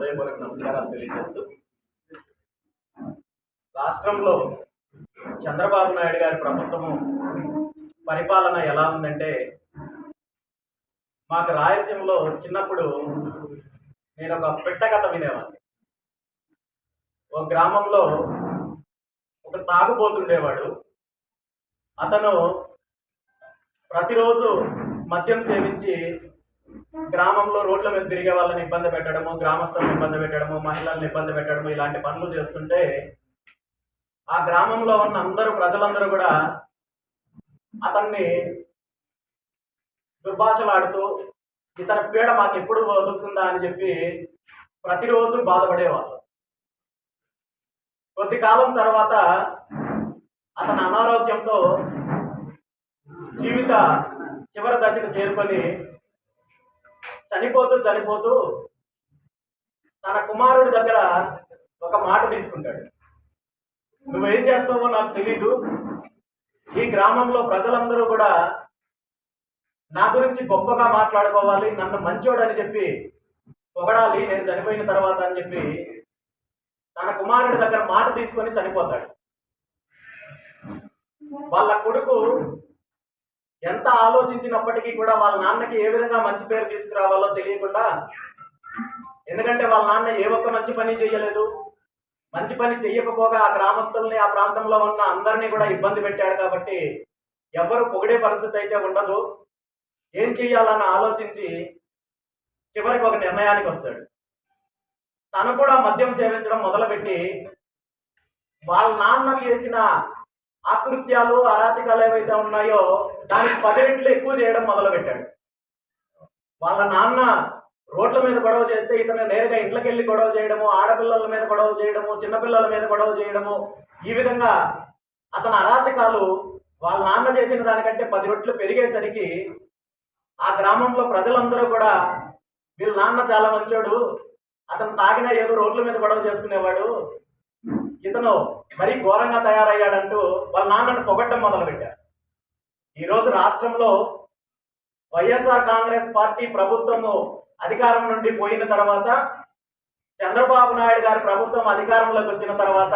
హృదయపూర్వక నమస్కారాలు తెలియజేస్తూ రాష్ట్రంలో చంద్రబాబు నాయుడు గారి ప్రభుత్వము పరిపాలన ఎలా ఉందంటే మాకు రాయలసీమలో చిన్నప్పుడు నేను ఒక పిట్ట కథ వినేవాడిని. ఒక గ్రామంలో ఒక తాగుబోతుండేవాడు. అతను ప్రతిరోజు మద్యం సేవించి గ్రామంలో రోడ్ల మీద తిరిగే వాళ్ళని ఇబ్బంది పెట్టడము గ్రామస్తులను ఇబ్బంది పెట్టడము మహిళలను ఇబ్బంది పెట్టడము ఇలాంటి పనులు చేస్తుంటే ఆ గ్రామంలో ఉన్న అందరూ ప్రజలందరూ కూడా అతన్ని దుర్భాషలాడుతూ ఇతని పీడ మాకు ఎప్పుడు వదులుతుందా అని చెప్పి ప్రతిరోజు బాధపడేవాళ్ళు. కొద్ది కాలం తర్వాత అతని అనారోగ్యంతో జీవిత చివరి దశకు చేరుకొని చనిపోతూ చనిపోతూ తన కుమారుడి దగ్గర ఒక మాట తీసుకుంటాడు. నువ్వేం చేస్తావో నాకు తెలీదు. ఈ గ్రామంలో ప్రజలందరూ కూడా నా గురించి గొప్పగా మాట్లాడుకోవాలి నన్ను మంచోడని చెప్పి పొగడాలి నేను చనిపోయిన తర్వాత అని చెప్పి తన కుమారుడి దగ్గర మాట తీసుకొని చనిపోతాడు. వాళ్ళ కొడుకు ఎంత ఆలోచించినప్పటికీ కూడా వాళ్ళ నాన్నకి ఏ విధంగా మంచి పేరు తీసుకురావాలో తెలియకుండా ఎందుకంటే వాళ్ళ నాన్న ఏ ఒక్క మంచి పని చేయలేదు. మంచి పని చెయ్యకపోగా ఆ గ్రామస్తుల్ని ఆ ప్రాంతంలో ఉన్న అందరినీ కూడా ఇబ్బంది పెట్టాడు కాబట్టి ఎవరు పొగిడే పరిస్థితి అయితే ఉండదు. ఏం చెయ్యాలని ఆలోచించి చివరికి ఒక నిర్ణయానికి వస్తాడు. తను కూడా మద్యం సేవించడం మొదలుపెట్టి వాళ్ళ నాన్న చేసిన ఆకృత్యాలు అరాచకాలు ఏవైతే ఉన్నాయో దానికి పది రెట్లు ఎక్కువ చేయడం మొదలుపెట్టాడు. వాళ్ళ నాన్న రోడ్ల మీద గొడవ చేస్తే ఇతను నేరుగా ఇంట్లోకి వెళ్ళి గొడవ చేయడము ఆడపిల్లల మీద గొడవ చేయడము చిన్నపిల్లల మీద గొడవ చేయడము ఈ విధంగా అతని అరాచకాలు వాళ్ళ నాన్న చేసిన దానికంటే పది రొట్లు పెరిగేసరికి ఆ గ్రామంలో ప్రజలందరూ కూడా వీళ్ళ నాన్న చాలా మంచోడు అతను తాగినా ఏదో రోడ్ల మీద గొడవ చేసుకునేవాడు ఇతను మరీ ఘోరంగా తయారయ్యాడంటూ వాళ్ళ నాన్నను పొగట్టం మొదలుపెట్టారు. ఈరోజు రాష్ట్రంలో వైఎస్ఆర్ కాంగ్రెస్ పార్టీ ప్రభుత్వము అధికారం నుండి పోయిన తర్వాత చంద్రబాబు నాయుడు గారి ప్రభుత్వం అధికారంలోకి వచ్చిన తర్వాత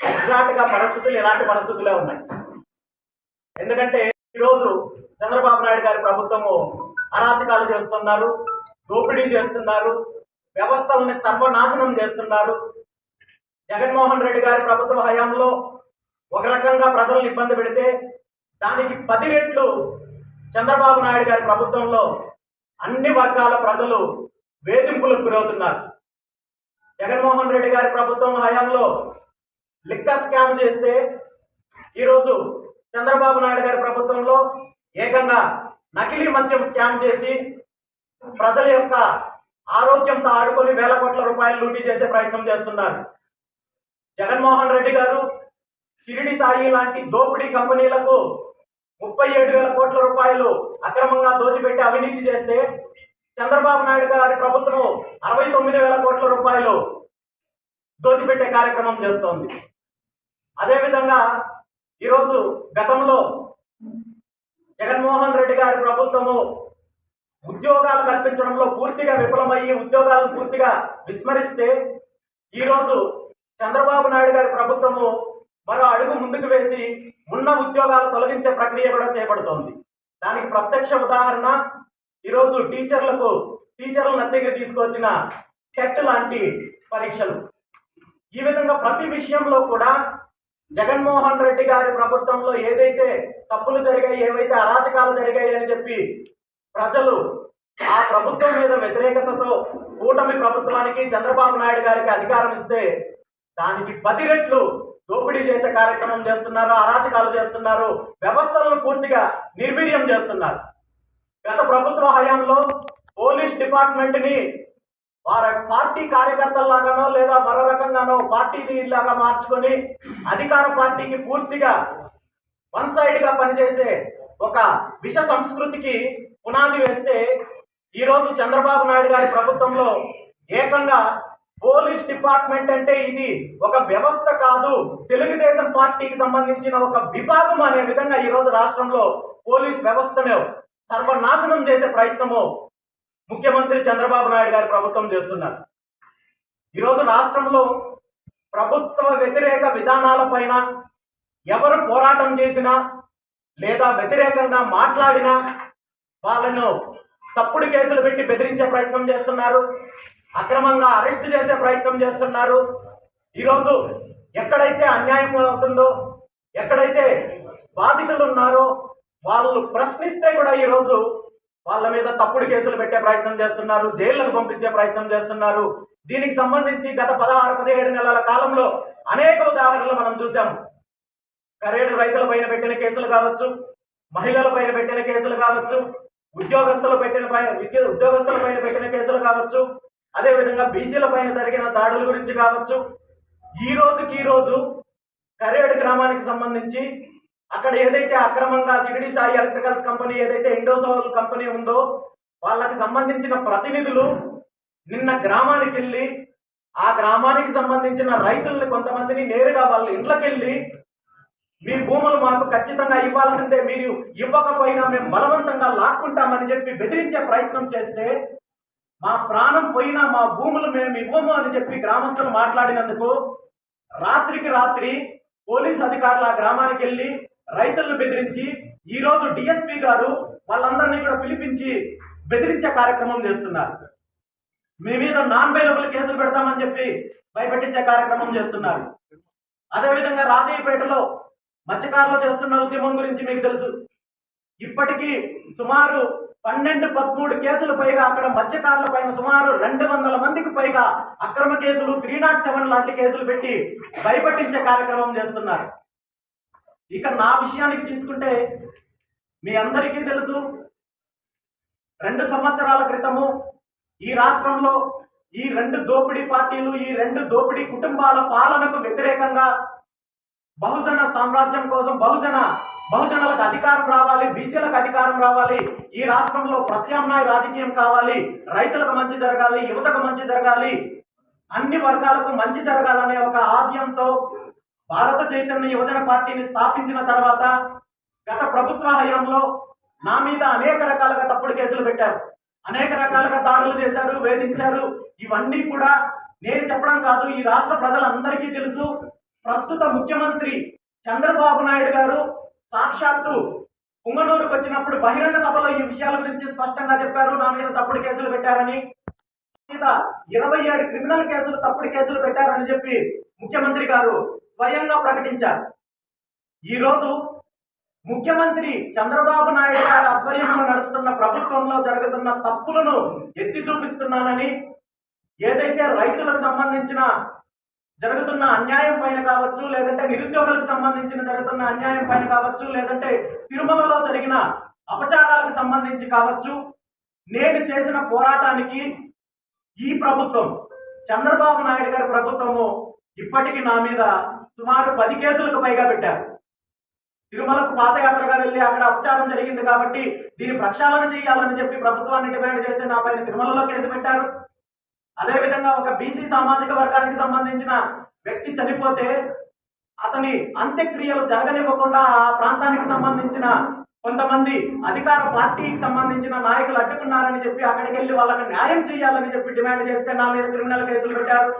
ఎగ్జాక్ట్గా పరిస్థితులు ఇలాంటి పరిస్థితులే ఉన్నాయి. ఎందుకంటే ఈరోజు చంద్రబాబు నాయుడు గారి ప్రభుత్వము అరాచకాలు చేస్తున్నారు దోపిడీ చేస్తున్నారు వ్యవస్థల్ని సర్వనాశనం చేస్తున్నారు. జగన్మోహన్ రెడ్డి గారి ప్రభుత్వ హయాంలో ఒక రకంగా ప్రజలను ఇబ్బంది పెడితే దానికి పది రెట్లు చంద్రబాబు నాయుడు గారి ప్రభుత్వంలో అన్ని వర్గాల ప్రజలు వేధింపులకు గురవుతున్నారు. జగన్మోహన్ రెడ్డి గారి ప్రభుత్వం హయాంలో లిక్కర్ స్కామ్ చేస్తే ఈరోజు చంద్రబాబు నాయుడు గారి ప్రభుత్వంలో ఏకంగా నకిలీ మద్యం స్కామ్ చేసి ప్రజల యొక్క ఆరోగ్యంతో ఆడుకొని వేల కోట్ల రూపాయలు లూటీ చేసే ప్రయత్నం చేస్తున్నారు. జగన్మోహన్ రెడ్డి గారు షిరిడి సాయి లాంటి దోపిడీ కంపెనీలకు ముప్పై ఏడు వేల కోట్ల రూపాయలు అక్రమంగా దోచిపెట్టి అవినీతి చేస్తే చంద్రబాబు నాయుడు గారి ప్రభుత్వం అరవై తొమ్మిది వేల కోట్ల రూపాయలు దోచిపెట్టే కార్యక్రమం చేస్తోంది. అదేవిధంగా ఈరోజు గతంలో జగన్మోహన్ రెడ్డి గారి ప్రభుత్వము ఉద్యోగాలు కల్పించడంలో పూర్తిగా విఫలమయ్యి ఉద్యోగాలను పూర్తిగా విస్మరిస్తే ఈరోజు చంద్రబాబు నాయుడు గారి ప్రభుత్వము మరో అడుగు ముందుకు వేసి ఉన్న ఉద్యోగాలు తొలగించే ప్రక్రియ కూడా చేపడుతోంది. దానికి ప్రత్యక్ష ఉదాహరణ ఈరోజు టీచర్లకు టీచర్లను అద్దెకి తీసుకొచ్చిన టెట్ లాంటి పరీక్షలు. ఈ విధంగా ప్రతి విషయంలో కూడా జగన్మోహన్ రెడ్డి గారి ప్రభుత్వంలో ఏదైతే తప్పులు జరిగాయి ఏవైతే అరాచకాలు జరిగాయి అని చెప్పి ప్రజలు ఆ ప్రభుత్వం మీద వ్యతిరేకతతో కూటమి ప్రభుత్వానికి చంద్రబాబు నాయుడు గారికి అధికారం ఇస్తే దానికి పది రెట్లు దోపిడీ చేసే కార్యక్రమం చేస్తున్నారు అరాచకాలు చేస్తున్నారు వ్యవస్థలను పూర్తిగా నిర్వీర్యం చేస్తున్నారు. గత ప్రభుత్వ హయాంలో పోలీస్ డిపార్ట్మెంట్ని వారి పార్టీ కార్యకర్తల్లాగానో లేదా మరో రకంగానో పార్టీ లాగా మార్చుకొని అధికార పార్టీకి పూర్తిగా వన్ సైడ్గా పనిచేసే ఒక విష సంస్కృతికి పునాది వేస్తే ఈరోజు చంద్రబాబు నాయుడు గారి ప్రభుత్వంలో ఏకంగా పోలీస్ డిపార్ట్మెంట్ అంటే ఇది ఒక వ్యవస్థ కాదు. తెలుగుదేశం పార్టీకి సంబంధించిన ఒక విభాగం అనే విధంగా ఈరోజు రాష్ట్రంలో పోలీస్ వ్యవస్థను సర్వనాశనం చేసే ప్రయత్నము ముఖ్యమంత్రి చంద్రబాబు నాయుడు గారి ప్రభుత్వం చేస్తున్నారు. ఈరోజు రాష్ట్రంలో ప్రభుత్వ వ్యతిరేక విధానాలపైన ఎవరు పోరాటం చేసినా లేదా వ్యతిరేకంగా మాట్లాడినా వాళ్ళను తప్పుడు కేసులు పెట్టి బెదిరించే ప్రయత్నం చేస్తున్నారు. అక్రమంగా అరెస్ట్ చేసే ప్రయత్నం చేస్తున్నారు. ఈరోజు ఎక్కడైతే అన్యాయం అవుతుందో ఎక్కడైతే బాధితులు ఉన్నారో వాళ్ళు ప్రశ్నిస్తే కూడా ఈరోజు వాళ్ళ మీద తప్పుడు కేసులు పెట్టే ప్రయత్నం చేస్తున్నారు జైళ్ళకు పంపించే ప్రయత్నం చేస్తున్నారు. దీనికి సంబంధించి గత పదహారు పదిహేడు నెలల కాలంలో అనేక ఉదాహరణలు మనం చూసాం కరేడు రైతుల పైన పెట్టిన కేసులు కావచ్చు మహిళల పైన పెట్టిన కేసులు కావచ్చు ఉద్యోగస్తుల పెట్టిన పైన ఉద్యోగస్తుల పైన పెట్టిన కేసులు కావచ్చు అదే విధంగా బీసీల పైన జరిగిన దాడుల గురించి కావచ్చు ఈ రోజుకి ఈ రోజు కరేడు గ్రామానికి సంబంధించి అక్కడ ఏదైతే అక్రమంగా సిగిడి సాయి ఎలక్ట్రికల్స్ కంపెనీ ఏదైతే ఇండోసోల్ కంపెనీ ఉందో వాళ్ళకి సంబంధించిన ప్రతినిధులు నిన్న గ్రామానికి వెళ్ళి ఆ గ్రామానికి సంబంధించిన రైతుల్ని కొంతమందిని నేరుగా వాళ్ళ ఇండ్లకెళ్ళి మీ భూములు మాకు ఖచ్చితంగా ఇవ్వాల్సిందే మీరు ఇవ్వకపోయినా మేము బలవంతంగా లాక్కుంటామని చెప్పి బెదిరించే ప్రయత్నం చేస్తే మా ప్రాణం పోయినా మా భూములు మేము ఇవ్వము అని చెప్పి గ్రామస్తులు మాట్లాడినందుకు రాత్రికి రాత్రి పోలీస్ అధికారులు ఆ గ్రామానికి వెళ్ళి రైతులను బెదిరించి ఈ రోజు డిఎస్పీ గారు వాళ్ళందరినీ కూడా పిలిపించి బెదిరించే కార్యక్రమం చేస్తున్నారు. మీ మీద నాన్ అవైలబుల్ కేసులు పెడతామని చెప్పి భయపెట్టించే కార్యక్రమం చేస్తున్నారు. అదేవిధంగా రాజయ్యపేటలో మత్స్యకారులు చేస్తున్న ఉద్యమం గురించి మీకు తెలుసు. ఇప్పటికీ సుమారు పన్నెండు పదమూడు కేసులు పైగా అక్కడ మత్స్యకారుల పైన సుమారు రెండు వందల మందికి పైగా అక్రమ కేసులు త్రీ నాట్ సెవెన్ లాంటి కేసులు పెట్టి భయపట్టించే కార్యక్రమం చేస్తున్నారు. ఇక నా విషయానికి తీసుకుంటే మీ అందరికీ తెలుసు రెండు సంవత్సరాల క్రితము ఈ రాష్ట్రంలో ఈ రెండు దోపిడీ పార్టీలు ఈ రెండు దోపిడీ కుటుంబాల పాలనకు వ్యతిరేకంగా బహుజన సామ్రాజ్యం కోసం బహుజన బహుజనులకు అధికారం రావాలి బీసీలకు అధికారం రావాలి. ఈ రాష్ట్రంలో ప్రత్యామ్నాయ రాజకీయం కావాలి. రైతులకు మంచి జరగాలి యువతకు మంచి జరగాలి. అన్ని వర్గాలకు మంచి జరగాలనే ఒక ఆశయంతో భారత చైతన్య యువజన పార్టీని స్థాపించిన తర్వాత గత ప్రభుత్వ హయాంలో నా మీద అనేక రకాలుగా తప్పుడు కేసులు పెట్టారు. అనేక రకాలుగా దాడులు చేశారు వేధించారు. ఇవన్నీ కూడా నేను చెప్పడం కాదు ఈ రాష్ట్ర ప్రజలందరికీ తెలుసు. ప్రస్తుత ముఖ్యమంత్రి చంద్రబాబు నాయుడు గారు సాక్షాత్తు పుంగనూరుకు వచ్చినప్పుడు బహిరంగ సభలో ఈ విషయాల గురించి స్పష్టంగా చెప్పారు. నా మీద తప్పుడు కేసులు పెట్టారని మీద ఇరవై ఏడు క్రిమినల్ కేసులు తప్పుడు కేసులు పెట్టారని చెప్పి ముఖ్యమంత్రి గారు స్వయంగా ప్రకటించారు. ఈ రోజు ముఖ్యమంత్రి చంద్రబాబు నాయుడు గారి ఆధ్వర్యంలో నడుస్తున్న ప్రభుత్వంలో జరుగుతున్న తప్పులను ఎత్తి చూపిస్తున్నానని ఏదైతే రైతులకు సంబంధించిన జరుగుతున్న అన్యాయం పైన కావచ్చు లేదంటే నిరుద్యోగులకు సంబంధించిన జరుగుతున్న అన్యాయం పైన కావచ్చు లేదంటే తిరుమలలో జరిగిన అపచారాలకు సంబంధించి కావచ్చు నేను చేసిన పోరాటానికి ఈ ప్రభుత్వం చంద్రబాబు నాయుడు గారి ప్రభుత్వము ఇప్పటికి నా మీద సుమారు పది కేసులకు పైగా పెట్టారు. తిరుమలకు పాదయాత్రగా వెళ్ళి అక్కడ అపచారం జరిగింది కాబట్టి దీని ప్రక్షాళన చేయాలని చెప్పి ప్రభుత్వాన్ని డిమాండ్ చేసి నా పైన తిరుమలలో కేసు పెట్టారు. అదేవిధంగా ఒక బీసీ సామాజిక వర్గానికి సంబంధించిన వ్యక్తి చనిపోతే అతని అంత్యక్రియలు జరగనివ్వకుండా ఆ ప్రాంతానికి సంబంధించిన కొంతమంది అధికార పార్టీకి సంబంధించిన నాయకులు అడ్డుకున్నారని చెప్పి అక్కడికి వెళ్ళి వాళ్ళకి న్యాయం చేయాలని చెప్పి డిమాండ్ చేస్తే నా మీద క్రిమినల్ కేసులు పెట్టారు.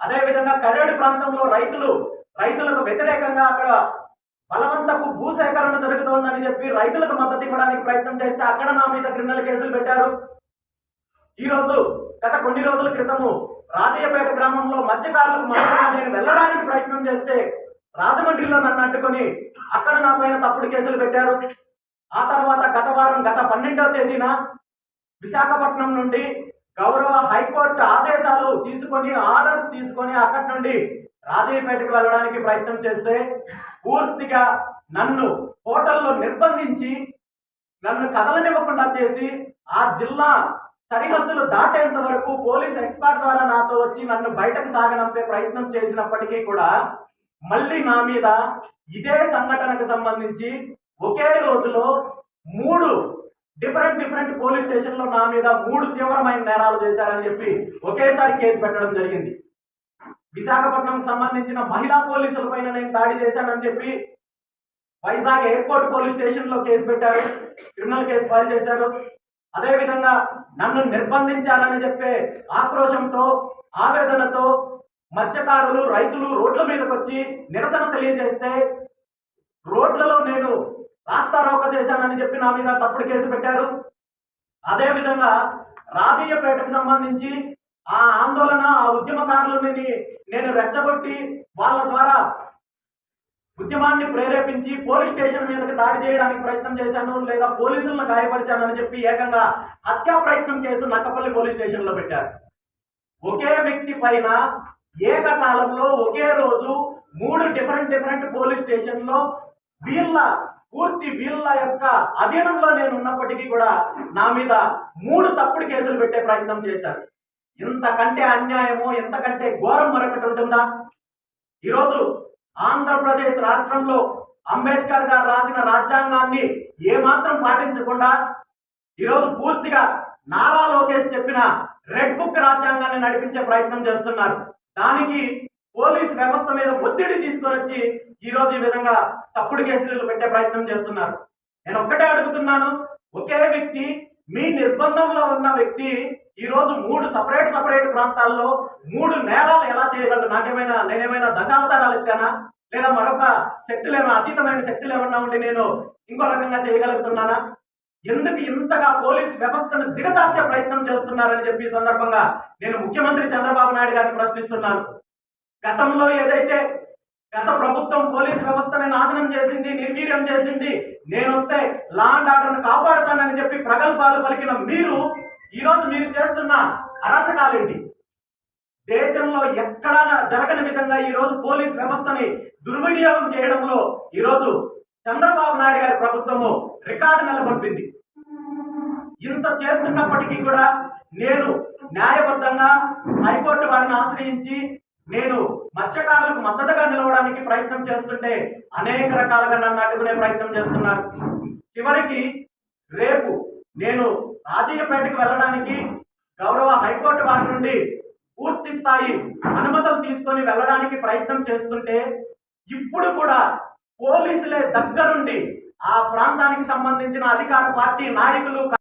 అదేవిధంగా కరేడు ప్రాంతంలో రైతులు రైతులకు వ్యతిరేకంగా అక్కడ బలవంతపు భూసేకరణ జరుగుతోందని చెప్పి రైతులకు మద్దతు ఇవ్వడానికి ప్రయత్నం చేస్తే అక్కడ నా మీద క్రిమినల్ కేసులు పెట్టారు. ఈరోజు గత కొన్ని రోజుల క్రితము రాజయ్యపేట గ్రామంలో మత్స్యకారులకు మద్దతుగా నేను వెళ్ళడానికి ప్రయత్నం చేస్తే రాజమండ్రిలో నన్ను అడ్డుకొని అక్కడ నా పైన తప్పుడు కేసులు పెట్టారు. ఆ తర్వాత గత వారం గత పన్నెండవ తేదీన విశాఖపట్నం నుండి గౌరవ హైకోర్టు ఆదేశాలు తీసుకొని ఆర్డర్స్ తీసుకొని అక్కడి నుండి రాజయ్యపేటకు వెళ్ళడానికి ప్రయత్నం చేస్తే పూర్తిగా నన్ను హోటల్లో నిర్బంధించి నన్ను కదలనివ్వకుండా చేసి ఆ జిల్లా సరిహద్దులు దాటేంత వరకు పోలీస్ ఎక్స్పర్ట్ ద్వారా నాతో వచ్చి నన్ను బయటకు సాగనంపే ప్రయత్నం చేసినప్పటికీ కూడా మళ్ళీ నా మీద ఇదే సంఘటనకు సంబంధించి ఒకే రోజులో మూడు డిఫరెంట్ డిఫరెంట్ పోలీస్ స్టేషన్లో నా మీద మూడు తీవ్రమైన నేరాలు చేశారని చెప్పి ఒకేసారి కేసు పెట్టడం జరిగింది. విశాఖపట్నం సంబంధించిన మహిళా పోలీసుల పైన నేను దాడి చేశానని చెప్పి వైజాగ్ ఎయిర్పోర్ట్ పోలీస్ స్టేషన్లో కేసు పెట్టారు. క్రిమినల్ కేసు ఫైల్ చేశారు. అదేవిధంగా నన్ను నిర్బంధించాలని చెప్పే ఆక్రోశంతో ఆవేదనతో మత్స్యకారులు రైతులు రోడ్ల మీదకి వచ్చి నిరసన తెలియజేస్తే రోడ్లలో నేను రాస్తారోక చేశానని చెప్పి నా మీద తప్పుడు కేసు పెట్టారు. అదేవిధంగా రాజీయపేటకు సంబంధించి ఆ ఆందోళన ఆ ఉద్యమకారులని నేను రెచ్చగొట్టి వాళ్ళ ద్వారా ఉద్యమాన్ని ప్రేరేపించి పోలీస్ స్టేషన్ మీదకి దాడి చేయడానికి ప్రయత్నం చేశాను లేదా పోలీసులను గాయపరిచానని చెప్పి ఏకంగా హత్యా ప్రయత్నం చేసి నక్కపల్లి పోలీస్ స్టేషన్లో పెట్టారు. ఒకే వ్యక్తి పైన ఏకకాలంలో ఒకే రోజు మూడు డిఫరెంట్ డిఫరెంట్ పోలీస్ స్టేషన్లో వీళ్ళ పూర్తి వీళ్ళ యొక్క అధీనంలో నేను ఉన్నప్పటికీ కూడా నా మీద మూడు తప్పుడు కేసులు పెట్టే ప్రయత్నం చేశారు. ఇంతకంటే అన్యాయమో ఇంతకంటే ఘోరం మరొకటి ఉంటుందా? ఈరోజు ఆంధ్రప్రదేశ్ రాష్ట్రంలో అంబేద్కర్ గారు రాసిన రాజ్యాంగాన్ని ఏమాత్రం పాటించకుండా ఈరోజు పూర్తిగా నారా లోకేష్ చెప్పిన రెడ్ బుక్ రాజ్యాంగాన్ని నడిపించే ప్రయత్నం చేస్తున్నారు. దానికి పోలీస్ వ్యవస్థ మీద ఒత్తిడి తీసుకొని వచ్చి ఈరోజు ఈ విధంగా తప్పుడు కేసులు పెట్టే ప్రయత్నం చేస్తున్నారు. నేను ఒక్కటే అడుగుతున్నాను ఒకే వ్యక్తి మీ నిర్బంధంలో ఉన్న వ్యక్తి ఈ రోజు మూడు సపరేట్ సపరేట్ ప్రాంతాల్లో మూడు నేరాలు ఎలా చేయగలరు? నాకేమైనా నేనేమైనా దశావతారాలు ఇచ్చానా లేదా మరొక శక్తులు ఏమైనా అతీతమైన శక్తులు ఏమన్నా ఉండి నేను ఇంకో రకంగా చేయగలుగుతున్నానా? ఎందుకు ఇంతగా పోలీస్ వ్యవస్థను దిగజార్చే ప్రయత్నం చేస్తున్నారని చెప్పి సందర్భంగా నేను ముఖ్యమంత్రి చంద్రబాబు నాయుడు గారిని ప్రశ్నిస్తున్నాను. గతంలో ఏదైతే గత ప్రభుత్వం పోలీస్ వ్యవస్థని నాశనం చేసింది నిర్వీర్యం చేసింది నేను వస్తే లా అండ్ ఆర్డర్ను కాపాడుతానని చెప్పి ప్రగల్భాలు పలికిన మీరు ఈరోజు మీరు చేస్తున్న అరాచకాలేంటి? దేశంలో ఎక్కడా జరగని విధంగా ఈరోజు పోలీస్ వ్యవస్థని దుర్వినియోగం చేయడంలో ఈరోజు చంద్రబాబు నాయుడు గారి ప్రభుత్వము రికార్డు నెలకొల్పింది. ఇంత చేస్తున్నప్పటికీ కూడా నేను న్యాయబద్ధంగా హైకోర్టు వారిని ఆశ్రయించి నేను మత్స్యకారులకు మద్దతుగా నిలవడానికి ప్రయత్నం చేస్తుంటే అనేక రకాలుగా నన్ను అడ్డుకునే ప్రయత్నం చేస్తున్నారు. చివరికి రేపు నేను రాజయ్యపేటకు వెళ్ళడానికి గౌరవ హైకోర్టు వారి నుండి పూర్తి స్థాయి అనుమతులు తీసుకొని వెళ్ళడానికి ప్రయత్నం చేస్తుంటే ఇప్పుడు కూడా పోలీసులే దగ్గరుండి ఆ ప్రాంతానికి సంబంధించిన అధికార పార్టీ నాయకులు